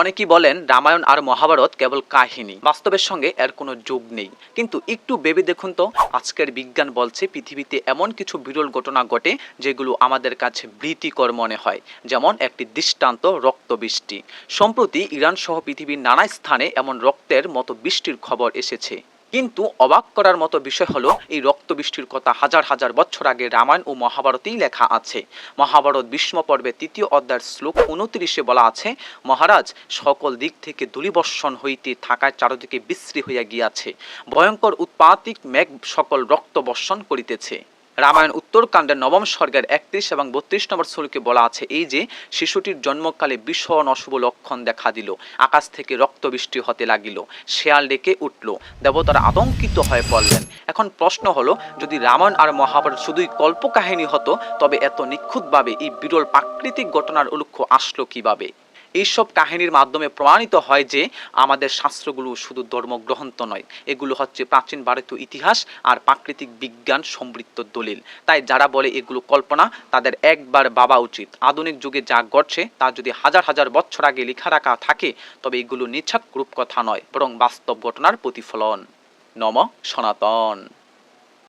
অনেকেই বলেন রামায়ণ আর মহাভারত কেবল কাহিনী। বাস্তবের সঙ্গে এর কোনো যোগ নেই। কিন্তু একটু ভেবে দেখুন তো, আজকের বিজ্ঞান বলছে পৃথিবীতে এমন কিছু বিরল ঘটনা ঘটে যেগুলো আমাদের কাছে ভীতিকর মনে হয়, যেমন একটি দৃষ্টান্ত রক্ত বৃষ্টি সম্প্রতি ইরান সহ পৃথিবীর নানা স্থানে এমন রক্তের মতো বৃষ্টির খবর এসেছে। কিন্তু অবাক করার মতো বিষয় হলো এই রক্ত বৃষ্টির কথা হাজার হাজার বছর আগে রামায়ণ ও মহাভারতেই লেখা আছে। মহাভারত ভীষ্ম পর্বে তৃতীয় অধ্যায়ের শ্লোক উনত্রিশে বলা আছে, মহারাজ, সকল দিক থেকে দুলিবর্ষণ হইতে থাকায় চারদিকে বিশ্রী হইয়া গিয়াছে। ভয়ঙ্কর উৎপাতিক মেঘ সকল রক্ত বর্ষণ করিতেছে। রামায়ণ উত্তরকাণ্ডের নবম স্বর্গের একত্রিশ এবং বত্রিশ নম্বর শ্লোকে বলা আছে, এই যে শিশুটির জন্মকালে ভীষণ অশুভ লক্ষণ দেখা দিল। আকাশ থেকে রক্ত বৃষ্টি হতে লাগিল। শেয়াল ডেকে উঠল। দেবতারা আতঙ্কিত হয়ে পড়লেন। এখন প্রশ্ন হলো, যদি রামায়ণ আর মহাভারত শুধুই কল্পকাহিনী হতো, তবে এত নিখুঁতভাবে এই বিরল প্রাকৃতিক ঘটনার উল্লেখ আসলো কীভাবে? এইসব কাহিনীর মাধ্যমে প্রমাণিত হয় যে আমাদের শাস্ত্রগুলো শুধু ধর্মগ্রন্থ নয়, এগুলো হচ্ছে প্রাচীন ভারতীয় ইতিহাস আর প্রাকৃতিক বিজ্ঞান সমৃদ্ধ দলিল। তাই যারা বলে এগুলো কল্পনা, তাদের একবার বাবা উচিত। আধুনিক যুগে যা ঘটছে, তা যদি হাজার হাজার বছর আগে লেখা রাখা থাকে, তবে এগুলো নিছক রূপকথা নয়, বরং বাস্তব ঘটনার প্রতিফলন। নম সনাতন।